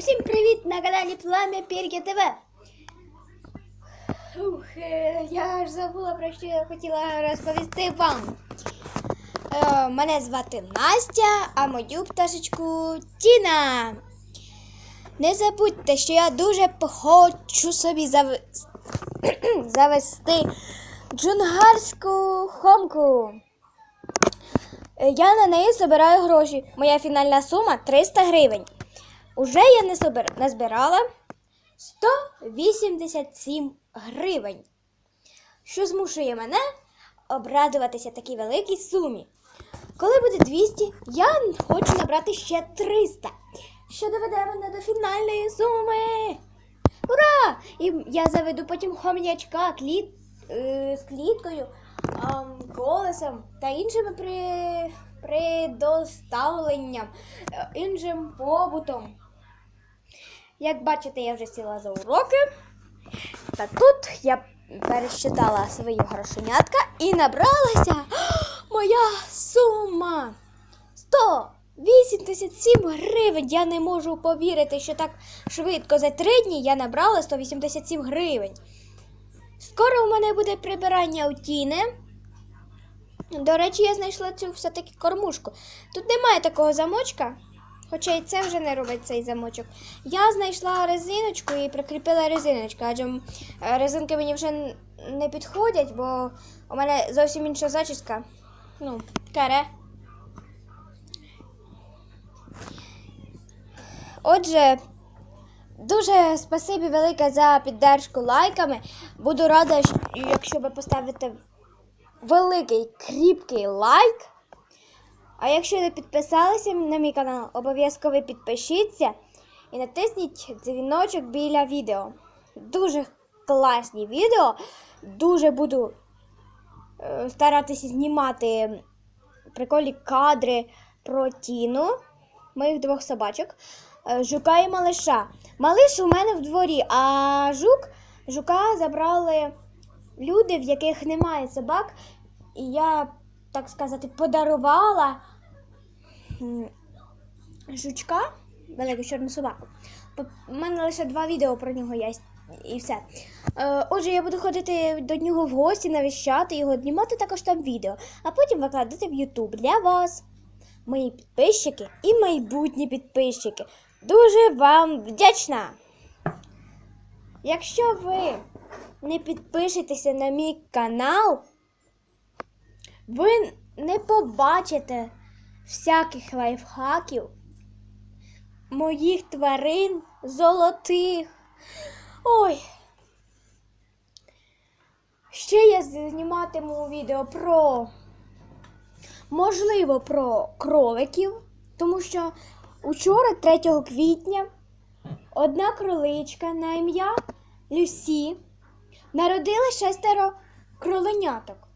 Усім привіт на каналі Пламя Пір'я ТВ. Ух, е, я ж забула про що я хотіла розповісти вам. Е, мене звати Настя, а мою пташечку Тіна. Не забудьте, що я дуже хочу собі зав... завести джунгарську хомку. Е, Я на неї збираю гроші. Моя фінальна сума 300 гривень. Уже я не собир... назбирала 187 гривень, що змушує мене обрадуватися такій великій сумі. Коли буде 200, я хочу набрати ще 300, що доведе мене до фінальної суми. Ура! І я заведу потім хом'ячка кліт, е, з кліткою, ам, колесом та іншими при, предоставленням, е, іншим побутом. Як бачите, я вже сіла за уроки. Та тут я пересчитала свої грошенятка і набралася моя сума 187 гривень. Я не можу повірити, що так швидко за три дні я набрала 187 гривень. Скоро у мене буде прибирання у тіни. До речі, я знайшла цю все-таки кормушку. Тут немає такого замочка, хоча і це вже не робить цей замочок. Я знайшла резиночку і прикріпила резиночку, адже е, резинки мені вже не підходять, бо у мене зовсім інша зачіска. Ну, каре. Отже, дуже спасибі велике за піддержку лайками. Буду рада, якщо ви поставите великий кріпкий лайк. А якщо не підписалися на мій канал, обов'язково підпишіться і натисніть дзвіночок біля відео. Дуже класні відео. Дуже буду е, старатися знімати прикольні кадри про Тіну, моїх двох собачок, е, жука і малиша. Малиш у мене в дворі, а жук, жука забрали люди, в яких немає собак. І я, так сказати, подарувала жучка, велику чорну собаку. У мене лише два відео про нього є і все. Е, отже, я буду ходити до нього в гості, навіщати його, знімати також там відео, а потім викладати в YouTube для вас, мої підписчики і майбутні підписчики. Дуже вам вдячна! Якщо ви не підпишетеся на мій канал, ви не побачите всяких лайфхаків моїх тварин золотих. Ой. Ще я зніматиму відео про, можливо, про кроликів, тому що учора, 3 квітня, одна кроличка на ім'я Люсі народила шестеро кроленяток.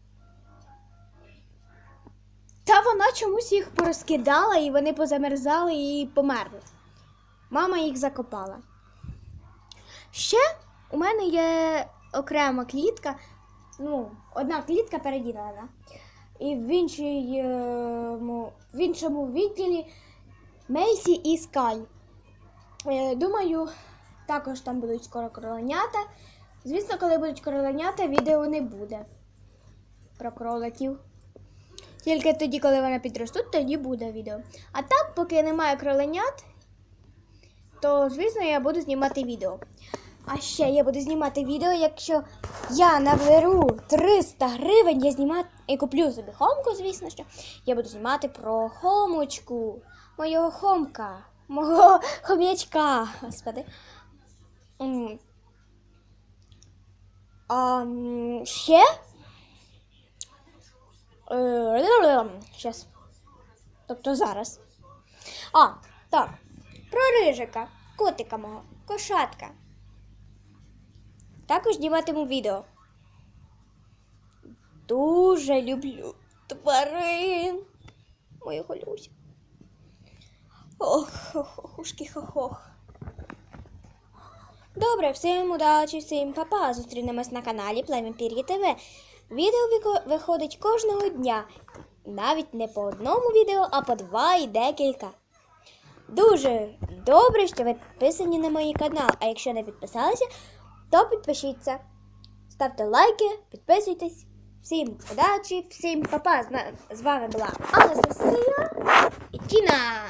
Та вона чомусь їх порозкидала і вони позамерзали і померли. Мама їх закопала. Ще у мене є окрема клітка, ну, одна клітка переділена. І в, іншій, е, в іншому відділі Мейсі і Скай. Е, Думаю, також там будуть скоро кроленята. Звісно, коли будуть кроленята, відео не буде про кроликів. Тільки тоді, коли вони підростуть, тоді буде відео. А так, поки немає кроленят, то, звісно, я буду знімати відео. А ще я буду знімати відео, якщо я наберу 300 гривень, я знімати і куплю собі хомку, звісно, що я буду знімати про хомочку, мого хомка, мого хом'ячка. Господи. А, ще Щас. Тобто зараз. А, так. Про рижика, котика мого, кошатка. Також зніматиму відео. Дуже люблю тварин. Мою Люся. Ох, ох, ушки хох. Добре, всім удачі, всім папа. Зустрінемось на каналі Плем'я Пір'ї ТВ. Відео виходить кожного дня. Навіть не по одному відео, а по два і декілька. Дуже добре, що ви підписані на мій канал. А якщо не підписалися, то підпишіться. Ставте лайки, підписуйтесь. Всім удачі, всім па-па. З вами була Анастасія і Тіна.